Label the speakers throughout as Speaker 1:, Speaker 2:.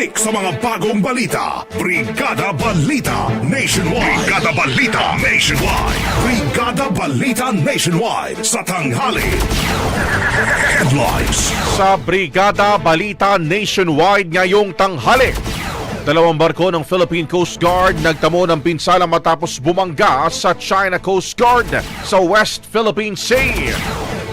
Speaker 1: Siksik sa mga bagong balita. Brigada Balita Nationwide. Brigada Balita Nationwide. Brigada Balita Nationwide sa tanghali. Headlines.
Speaker 2: Sa Brigada Balita Nationwide ngayong tanghali. Dalawang barko ng Philippine Coast Guard nagtamo ng pinsala matapos bumangga sa China Coast Guard sa West Philippine Sea.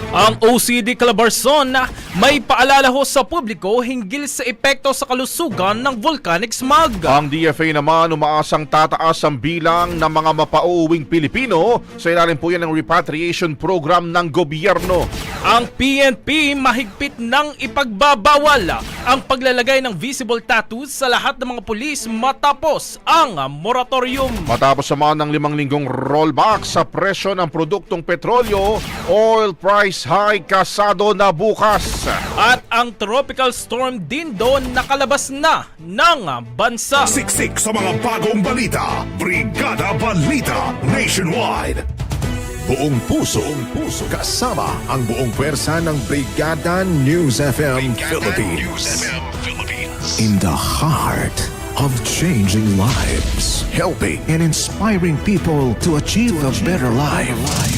Speaker 3: Ang OCD Calabarzon na may paalala ho sa publiko hinggil sa epekto sa kalusugan ng volcanic smog.
Speaker 2: Ang DFA naman umaasang tataas ang bilang ng mga mapauuwing Pilipino sa ilalim po yan ng repatriation program ng gobyerno.
Speaker 3: Ang PNP mahigpit ng ipagbabawal ang paglalagay ng visible tattoos sa lahat ng mga pulis matapos ang moratorium.
Speaker 2: Matapos naman ng limang linggong rollback sa presyo ng produktong petrolyo, oil price high kasado na bukas.
Speaker 3: At ang tropical storm Dindo nakalabas na ng bansa.
Speaker 1: Siksik sa mga bagong balita. Brigada Balita Nationwide.
Speaker 4: Buong puso, buong puso, kasama ang buong pwersa ng Brigada News FM Philippines. In the heart of changing lives, helping and inspiring people to achieve a better life.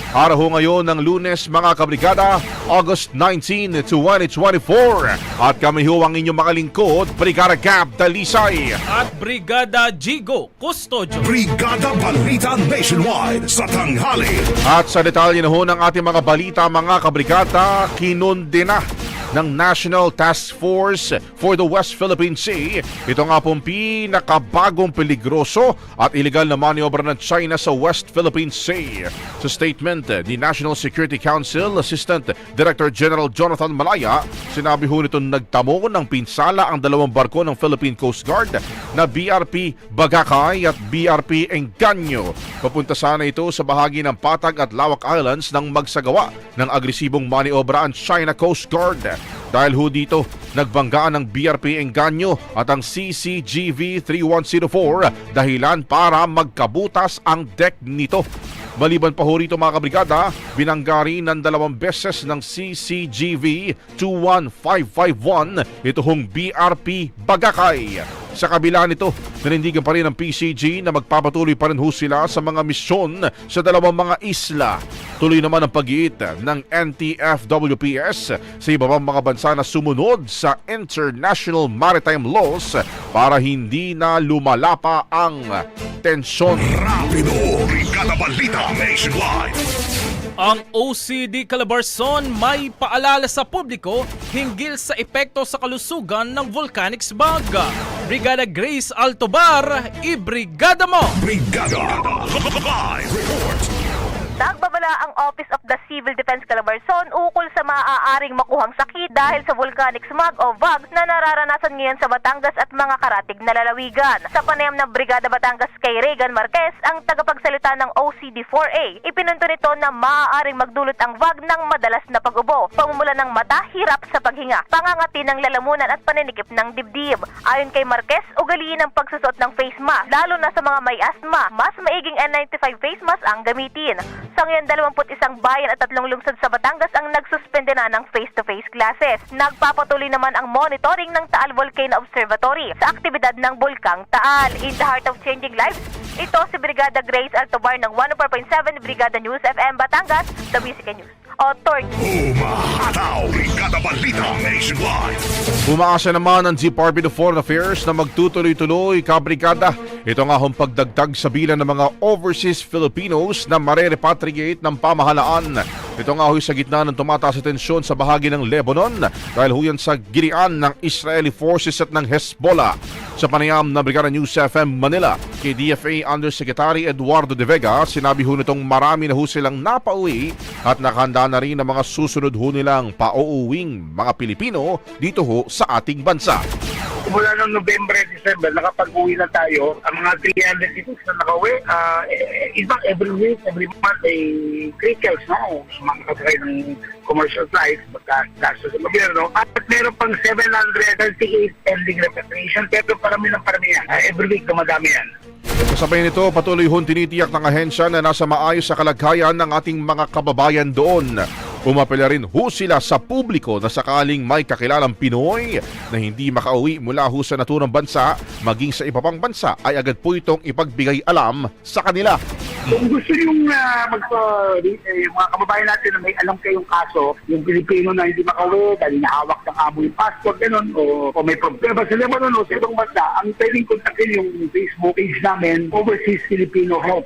Speaker 2: Araw ho ngayon ng lunes mga kabrigada, August 19, 2024. At kami ho ang inyong mga lingkod, Brigada Gab Dalisay.
Speaker 3: At Brigada Jigo Custodio.
Speaker 1: Brigada Balita Nationwide sa tanghali.
Speaker 2: At sa detalye na ho ng ating mga balita mga kabrigada, kinundi na ng National Task Force for the West Philippine Sea. Ito nga pong pinakabagong peligroso at illegal na maniobra ng China sa West Philippine Sea. Sa statement ni National Security Council Assistant Director General Jonathan Malaya, sinabi ho nito nagtamo ng pinsala ang dalawang barko ng Philippine Coast Guard na BRP Bagakay at BRP Enganyo. Papunta sana ito sa bahagi ng Patag at Lawak Islands nang magsagawa ng agresibong maniobra ang China Coast Guard. Dahil ho dito, nagbanggaan ng BRP Enganyo at ang CCGV 3104 dahilan para magkabutas ang deck nito. Maliban pa ho rito mga kabrigada, binanggari ng dalawang beses ng CCGV 21551 ito hong BRP Bagakay. Sa kabila nito, nanindigan pa rin ng PCG na magpapatuloy pa rin ho sila sa mga misyon sa dalawang mga isla. Tuloy naman ang pag ng NTFWPS sa iba pang mga bansa na sumunod sa international maritime laws para hindi na lumala pa ang tensyon.
Speaker 1: Rapido, Brigada Balita Nationwide.
Speaker 3: Ang OCD Calabarzon may paalala sa publiko hinggil sa epekto sa kalusugan ng volcanic smog. Brigada Grace Altobar, ibrigada mo!
Speaker 1: Brigada Live Report.
Speaker 5: Nagbabala ang Office of the Civil Defense Calabarzon ukol sa maaaring makuhang sakit dahil sa volcanic smog o VAG na nararanasan ngayon sa Batangas at mga karatig na lalawigan. Sa panayam ng Brigada Batangas kay Regan Marquez, ang tagapagsalita ng OCD-4A, ipinunto nito na maaaring magdulot ang VAG ng madalas na pag-ubo, pamumula ng mata, hirap sa paghinga, pangangati ng lalamunan at paninikip ng dibdib. Ayon kay Marquez, ugaliin ang pagsusot ng face mask, lalo na sa mga may asthma. Mas maiging N95 face mask ang gamitin. Sa ngayon, 21 bayan at tatlong lungsod sa Batangas ang nagsuspende na ng face-to-face classes. Nagpapatuloy naman ang monitoring ng Taal Volcano Observatory sa aktibidad ng Bulkang Taal. In the heart of changing lives, ito si Brigada Grace Altobar ng 104.7 Brigada News FM Batangas, The Music News Authority.
Speaker 1: Umahataw, Brigada Balita Nationwide.
Speaker 2: Umaasa naman ang Department of Foreign Affairs na magtutuloy-tuloy kabrigada. Ito nga hong pagdagdag sa bilang ng mga overseas Filipinos na mare-repatriate ng pamahalaan. Ito nga ho'y sa gitna ng tumataas na tensyon sa bahagi ng Lebanon dahil huyan sa girian ng Israeli forces at ng Hezbollah. Sa panayam ng Brigada News FM Manila, kay DFA Undersecretary Eduardo De Vega, sinabi ho nitong marami na ho silang napauwi at nakahanda na rin ang mga susunod ho nilang pauuwing mga Pilipino dito ho sa ating bansa.
Speaker 6: Mula noong November at December, nakapag-uwi na tayo. Ang mga 300 dito na nakauwi, uh, in fact, every week, every month, ay crickets, no? Sa mga kasakay ng commercial flights, magkagasto sa gobyerno. At meron pang 738 pending repatriation, pero parami ng parami yan. Ah, every week, dumadami yan.
Speaker 2: Kasabay nito, patuloy hon tinitiyak ng ahensya na nasa maayos sa kalagayan ng ating mga kababayan doon. Umapela rin ho sila sa publiko na sakaling may kakilalang Pinoy na hindi makauwi mula ho sa naturang bansa maging sa iba pang bansa ay agad po itong ipagbigay alam sa kanila.
Speaker 6: Kung gusto yung uh, magpa, eh, mga kababayan natin na may alam kayong kaso, yung Pilipino na hindi makauwi dahil nahawak ng amo passport, ganun, o, o may problema sa Lebanon o sa ibang bansa, ang pwedeng kontakin yung Facebook page namin, Overseas Filipino Help.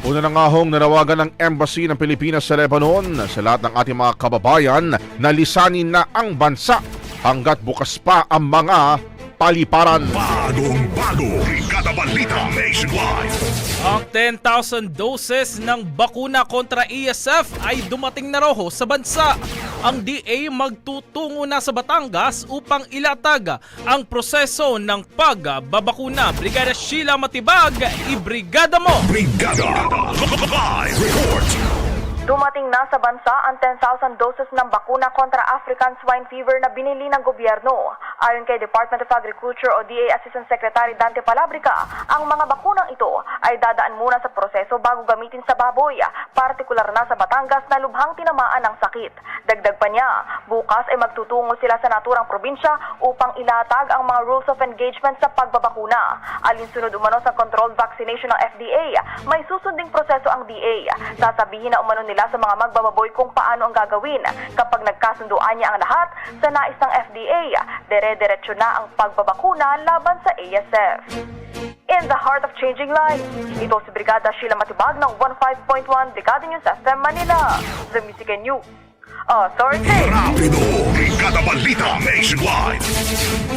Speaker 2: Una na nga hong nanawagan ng Embassy ng Pilipinas sa Lebanon sa lahat ng ating mga kababayan na lisanin na ang bansa hanggat bukas pa ang mga paliparan.
Speaker 1: Bagong bago, Brigada Balita Nationwide.
Speaker 3: Ang 10,000 doses ng bakuna kontra ESF ay dumating na raw ho sa bansa. Ang DA magtutungo na sa Batangas upang ilatag ang proseso ng pagbabakuna. Brigada Sheila Matibag, ibrigada mo!
Speaker 1: Brigada Live Report.
Speaker 5: Dumating na sa bansa ang 10,000 doses ng bakuna kontra African swine fever na binili ng gobyerno. Ayon kay Department of Agriculture o DA Assistant Secretary Dante Palabrica, ang mga bakunang ito ay dadaan muna sa proseso bago gamitin sa baboy, partikular na sa Batangas na lubhang tinamaan ng sakit. Dagdag pa niya, bukas ay magtutungo sila sa naturang probinsya upang ilatag ang mga rules of engagement sa pagbabakuna. Alinsunod umano sa controlled vaccination ng FDA, may susunding proseso ang DA. Sasabihin na umano nila sa mga magbababoy kung paano ang gagawin. Kapag nagkasunduan niya ang lahat sa nais ng FDA, dere-derecho na ang pagbabakuna laban sa ASF. In the heart of changing lives, ito si Brigada Sheila Matibag ng 15.1 Brigada News FM Manila. The Music and News. Authority!
Speaker 1: Rapido, Brigada Balita Nationwide.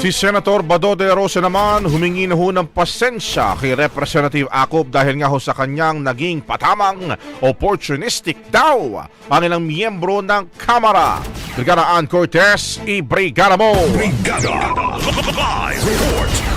Speaker 2: Si Senator Bado de la Rosa naman humingi na ho ng pasensya kay Representative Acop dahil nga ho sa kanyang naging patamang opportunistic daw ang ilang miyembro ng Kamara. Brigada Ann Cortez, i-brigada mo!
Speaker 1: Brigada Live Report.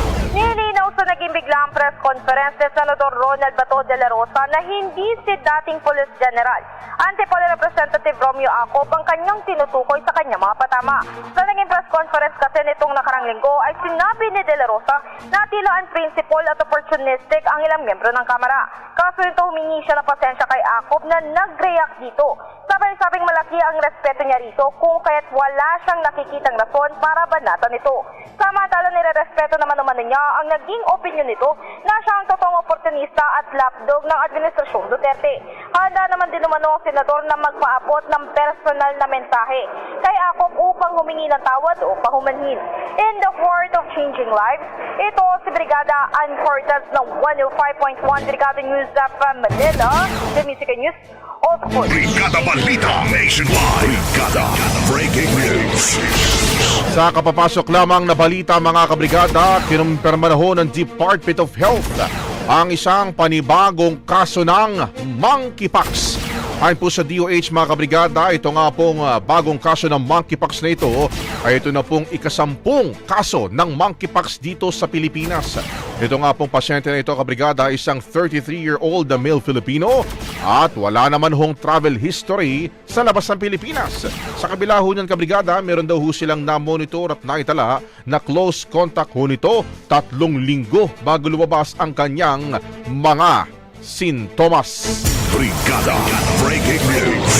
Speaker 7: Sa naging biglang press conference ni Senador Ronald Bato de la Rosa na hindi si dating Police General Antipolo Representative Romeo Acop ang kanyang tinutukoy sa kanyang mga patama. Sa naging press conference kasi nitong nakarang linggo ay sinabi ni De La Rosa na tila unprincipled at opportunistic ang ilang membro ng Kamara. Kaso nito humingi siya ng pasensya kay Acop na nag-react dito. Sabay sabing malaki ang respeto niya rito kung kaya't wala siyang nakikitang rason para banatan ito. Samantala nire-respeto naman naman niya ang naging opinion nito na siya ang totoong oportunista at lapdog ng Administrasyong Duterte. Handa naman din naman ang senador na magpaabot ng personal na mensahe kay Akop upang humingi ng tawad o pahumanhin. In the heart of changing lives, ito si Brigada Ann Cortez ng 105.1 Brigada News of Manila, The Music and News of course.
Speaker 1: Brigada Balita Nationwide. Brigada Breaking News.
Speaker 2: Sa kapapasok lamang na balita mga kabrigada, kinumpirma na ho ng Department of Health ang isang panibagong kaso ng monkeypox. Ayon po sa DOH mga kabrigada, ito nga pong ah, bagong kaso ng monkeypox na ito ay ito na pong ikasampung kaso ng monkeypox dito sa Pilipinas. Ito nga pong pasyente na ito kabrigada isang 33-year-old na male Filipino at wala naman hong travel history sa labas ng Pilipinas. Sa kabila ho niyan kabrigada, meron daw ho silang na-monitor at naitala na close contact ho nito tatlong linggo bago lumabas ang kanyang mga sintomas.
Speaker 1: Brigada Breaking News.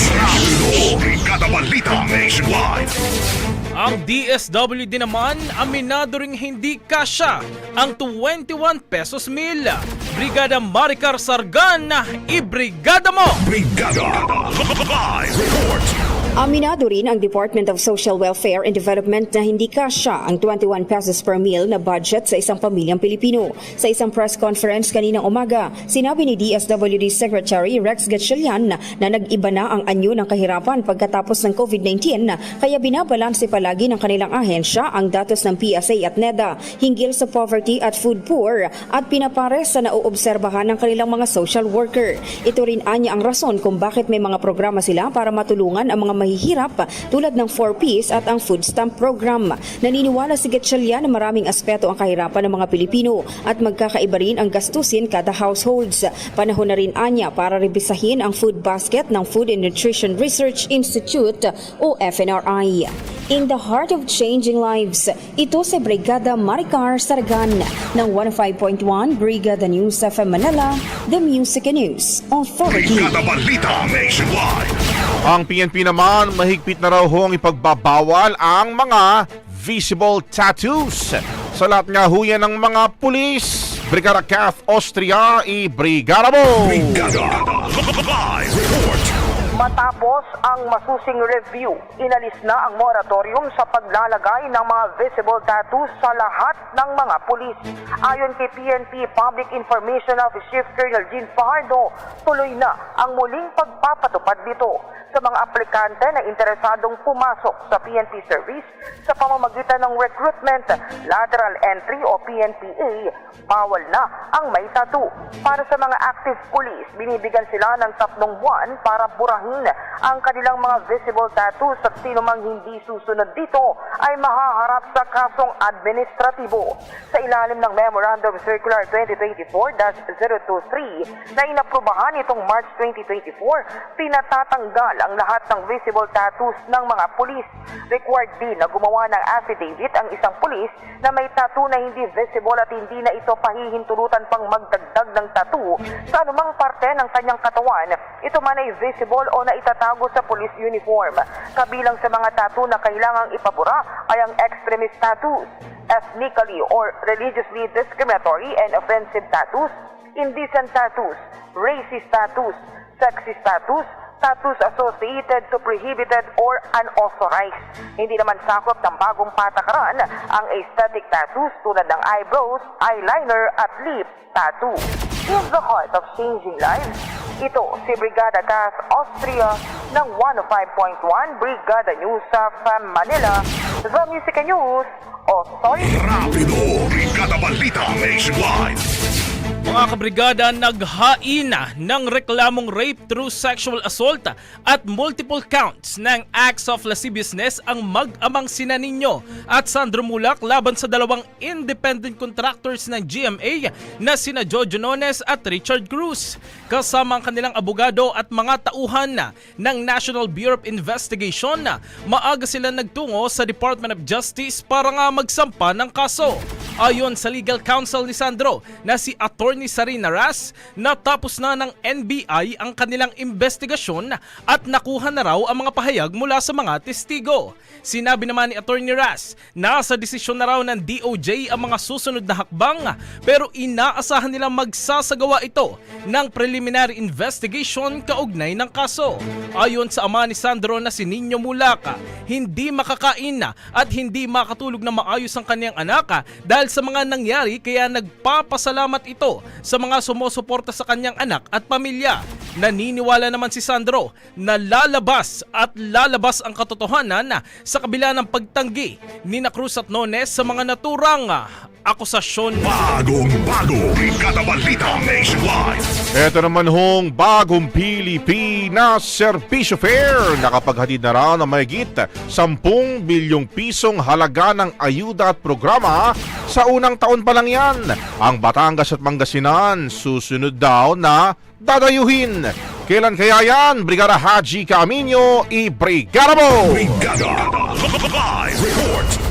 Speaker 1: Brigada Balita Nationwide.
Speaker 3: Ang DSWD naman, aminado ring hindi kasya ang 21 pesos meal. Brigada Maricar Sargan, ibrigada mo!
Speaker 1: Brigada Live Report.
Speaker 8: Aminado rin ang Department of Social Welfare and Development na hindi kasya ang 21 pesos per meal na budget sa isang pamilyang Pilipino. Sa isang press conference kaninang umaga, sinabi ni DSWD Secretary Rex Gatchalian na, na nag-iba na ang anyo ng kahirapan pagkatapos ng COVID-19 kaya binabalanse palagi ng kanilang ahensya ang datos ng PSA at NEDA hinggil sa poverty at food poor at pinapares sa nauobserbahan ng kanilang mga social worker. Ito rin anya ang rason kung bakit may mga programa sila para matulungan ang mga mahihirap tulad ng 4Ps at ang food stamp program. Naniniwala si Gatchalian na maraming aspeto ang kahirapan ng mga Pilipino at magkakaiba rin ang gastusin kada households. Panahon na rin anya para rebisahin ang food basket ng Food and Nutrition Research Institute o FNRI. In the heart of changing lives, ito si Brigada Maricar Sargan ng 105.1 Brigada News of Manila, The Music and News Authority.
Speaker 1: Brigada Balita Nationwide.
Speaker 2: Ang PNP naman, mahigpit na raw ho ang ipagbabawal ang mga visible tattoos. Sa lahat nga ho ng mga pulis. Brigada Kath Austria, i-brigada mo!
Speaker 1: Brigada Live Report.
Speaker 7: Matapos ang masusing review, inalis na ang moratorium sa paglalagay ng mga visible tattoos sa lahat ng mga pulis. Ayon kay PNP Public Information Office Chief Colonel Jean Fajardo, tuloy na ang muling pagpapatupad nito sa mga aplikante na interesadong pumasok sa PNP service sa pamamagitan ng recruitment, lateral entry o PNPA, bawal na ang may tattoo. Para sa mga active police, binibigyan sila ng tatlong buwan para burahin ang kanilang mga visible tattoos at sino mang hindi susunod dito ay mahaharap sa kasong administratibo. Sa ilalim ng Memorandum Circular 2024-023 na inaprubahan itong March 2024, pinatatanggal ang lahat ng visible tattoos ng mga pulis. Required din na gumawa ng affidavit ang isang pulis na may tattoo na hindi visible at hindi na ito pahihintulutan pang magdagdag ng tattoo sa anumang parte ng kanyang katawan. Ito man ay visible na itatago sa police uniform. Kabilang sa mga tattoo na kailangang ipabura ay ang extremist tattoos, ethnically or religiously discriminatory and offensive tattoos, indecent tattoos, racist tattoos, sexist tattoos, tattoos associated to prohibited or unauthorized. Hindi naman sakop ng bagong patakaran ang aesthetic tattoos tulad ng eyebrows, eyeliner at lip tattoo. In the heart of changing lives, ito si Brigada Gas Austria ng 105.1 Brigada News of Manila, The Music News Authority.
Speaker 1: Rapido. Brigada Balita Nationwide.
Speaker 3: Mga kabrigada, naghain ng reklamong rape through sexual assault at multiple counts ng acts of lasciviousness ang mag-amang sina Nino at Sandro Mulak laban sa dalawang independent contractors ng GMA na sina Jojo Nones at Richard Cruz. Kasama ang kanilang abogado at mga tauhan na ng National Bureau of Investigation na maaga sila nagtungo sa Department of Justice para nga magsampa ng kaso. Ayon sa legal counsel ni Sandro na si Attorney Sarina Ras, natapos na ng NBI ang kanilang investigasyon at nakuha na raw ang mga pahayag mula sa mga testigo. Sinabi naman ni Attorney Ras, nasa desisyon na raw ng DOJ ang mga susunod na hakbang pero inaasahan nilang magsasagawa ito ng preliminary investigation kaugnay ng kaso. Ayon sa ama ni Sandro na si Nino Mulaka, hindi makakain at hindi makatulog na maayos ang kanyang anak dahil sa mga nangyari kaya nagpapasalamat ito sa mga sumusuporta sa kanyang anak at pamilya. Naniniwala naman si Sandro na lalabas at lalabas ang katotohanan na sa kabila ng pagtanggi ni na Cruz at Nones sa mga naturang akusasyon.
Speaker 1: Bagong bago, Brigada Balita Nationwide.
Speaker 2: Ito naman hong bagong Pilipinas Servisyo Fair nakapaghatid na raw ng mahigit 10 bilyong pisong halaga ng ayuda at programa sa unang taon pa lang yan. Ang Batangas at Pangasinan susunod daw na dadayuhin. Kailan kaya yan? Brigada Haji Camino, i-brigada mo!
Speaker 1: Brigada Live Report.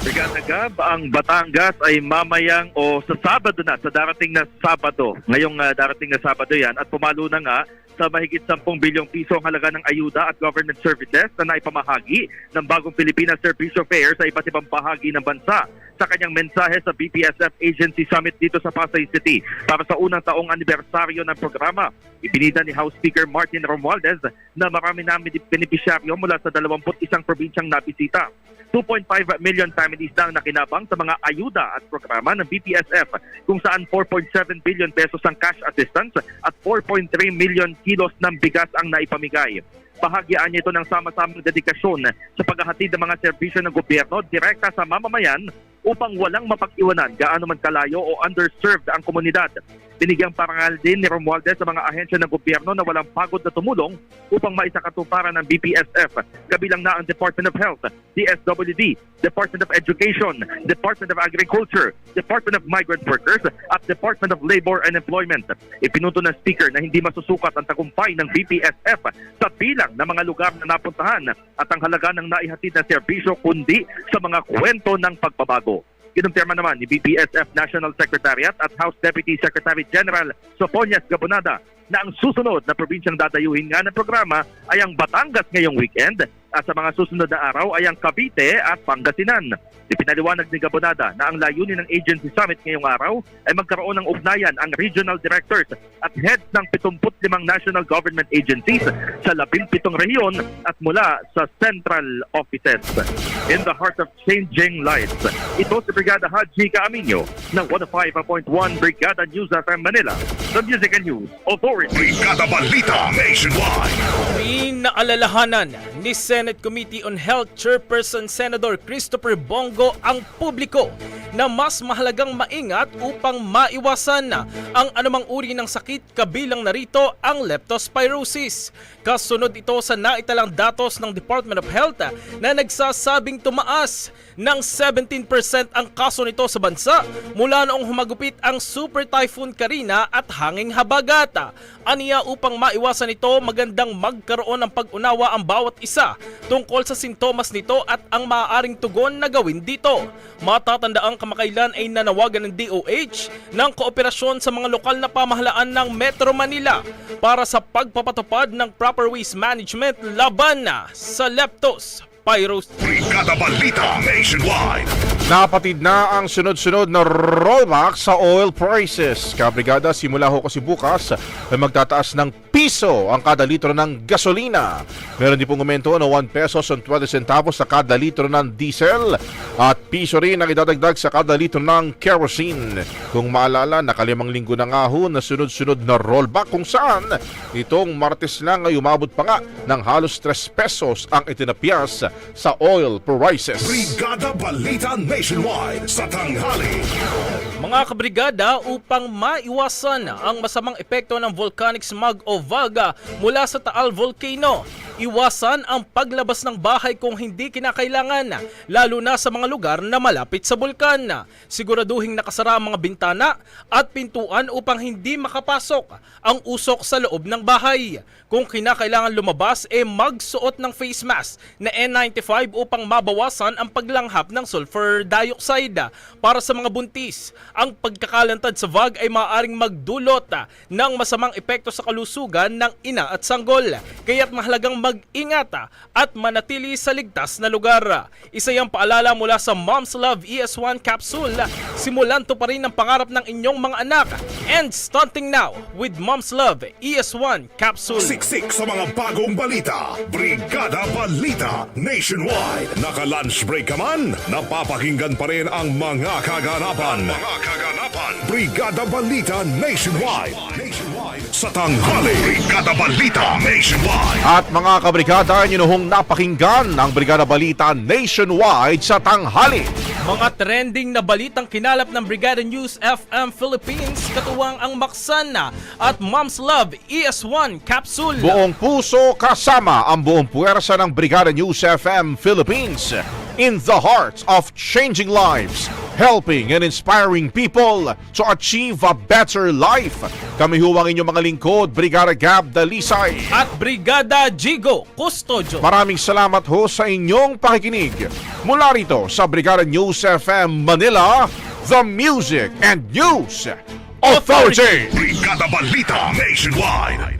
Speaker 9: Brigada Gab, ang Batangas ay mamayang o sa Sabado na, sa darating na Sabado. Ngayong ah, darating na Sabado yan at pumalo na nga sa mahigit 10 bilyong piso ang halaga ng ayuda at government services na naipamahagi ng bagong Pilipinas Servicio Fair sa iba't ibang bahagi ng bansa sa kanyang mensahe sa BPSF Agency Summit dito sa Pasay City para sa unang taong anibersaryo ng programa. Ibinida ni House Speaker Martin Romualdez na marami na benepisyaryo mula sa 21 probinsyang nabisita. 2.5 million families na ang nakinabang sa mga ayuda at programa ng BPSF kung saan 4.7 billion pesos ang cash assistance at 4.3 million kilos ng bigas ang naipamigay. Bahagyaan niya ito ng sama-samang dedikasyon sa paghahatid ng mga serbisyo ng gobyerno direkta sa mamamayan upang walang mapag-iwanan gaano man kalayo o underserved ang komunidad. Binigyang parangal din ni Romualdez sa mga ahensya ng gobyerno na walang pagod na tumulong upang maisakatuparan ng BPSF, kabilang na ang Department of Health, DSWD, Department of Education, Department of Agriculture, Department of Migrant Workers, at Department of Labor and Employment. Ipinunto ng speaker na hindi masusukat ang tagumpay ng BPSF sa bilang ng mga lugar na napuntahan at ang halaga ng naihatid na serbisyo kundi sa mga kwento ng pagbabago. Kinumpirma naman ni BPSF National Secretariat at House Deputy Secretary General Soponias Gabonada na ang susunod na probinsyang dadayuhin nga ng programa ay ang Batangas ngayong weekend at sa mga susunod na araw ay ang Cavite at Pangasinan. Ipinaliwanag ni Gabonada na ang layunin ng Agency Summit ngayong araw ay magkaroon ng ugnayan ang regional directors at heads ng 75 national government agencies sa 17 rehiyon at mula sa central offices. In the heart of changing lives, ito si Brigada Haji Caaminyo ng 105.1 Brigada News FM Manila, the Music News Authority.
Speaker 1: Brigada Balita Nationwide.
Speaker 3: Pinaalalahanan ni Senate Committee on Health Chairperson Senator Christopher Bongo ang publiko na mas mahalagang maingat upang maiwasan ang anumang uri ng sakit kabilang narito ang leptospirosis. Kasunod ito sa naitalang datos ng Department of Health na nagsasabing tumaas ng 17% ang kaso nito sa bansa mula noong humagupit ang Super Typhoon Karina at hanging habagata. Aniya upang maiwasan ito magandang magkaroon ng pag-unawa ang bawat isa tungkol sa sintomas nito at ang maaaring tugon na gawin dito. Matatandaang kamakailan ay nanawagan ng DOH ng kooperasyon sa mga lokal na pamahalaan ng Metro Manila para sa pagpapatupad ng proper waste management laban na sa leptos pyrosis.
Speaker 1: Brigada Balita Nationwide.
Speaker 2: Napatid na ang sunod-sunod na rollback sa oil prices. Kabrigada, simula ho kasi bukas ay magtataas ng piso ang kada litro ng gasolina. Meron din pong umento na 1 pesos and 20 centavos sa kada litro ng diesel at piso rin ang idadagdag sa kada litro ng kerosene. Kung maalala, nakalimang linggo na nga ho na sunod-sunod na rollback kung saan itong Martes lang ay umabot pa nga ng halos 3 pesos ang itinapyas sa oil prices.
Speaker 1: Brigada Balita Nationwide sa tanghali.
Speaker 3: Mga kabrigada upang maiwasan ang masamang epekto ng volcanic smog o vaga mula sa Taal Volcano. Iwasan ang paglabas ng bahay kung hindi kinakailangan, lalo na sa mga lugar na malapit sa bulkan. Siguraduhing nakasara ang mga bintana at pintuan upang hindi makapasok ang usok sa loob ng bahay. Kung kinakailangan lumabas, e magsuot ng face mask na N95 upang mabawasan ang paglanghap ng sulfur dioxide. Para sa mga buntis, ang pagkakalantad sa VAG ay maaaring magdulot ah, ng masamang epekto sa kalusugan ng ina at sanggol. Kaya't mahalagang mag-ingat ah, at manatili sa ligtas na lugar. Isa yung paalala mula sa Mom's Love ES1 capsule. Simulan to pa rin ang pangarap ng inyong mga anak. And stunting now with Mom's Love ES1 capsule.
Speaker 1: Siksik sa mga bagong balita. Brigada Balita Nationwide. Naka-lunch break ka man, napapakinggan pa rin ang mga kaganapan. Mga kaganapan. Brigada Balita Nationwide. Nationwide. Sa tanghali. Brigada Balita Nationwide.
Speaker 2: At mga kabrigada, nyo nohong napakinggan ang Brigada Balita nationwide sa tanghali.
Speaker 3: Mga trending na balitang kinalap ng Brigada News FM Philippines, katuwang ang Maksana at Mom's Love ES1 capsule.
Speaker 2: Buong puso kasama ang buong puwersa ng Brigada News FM Philippines in the heart of changing lives, helping and inspiring people to achieve a better life. Kami huwang inyong mga lingkod, Brigada Gab Dalisay.
Speaker 3: at Brigada Jigo Custodio.
Speaker 2: Maraming salamat ho sa inyong pakikinig. Mula rito sa Brigada News FM Manila, the Music and News Authority.
Speaker 1: Brigada Balita Nationwide.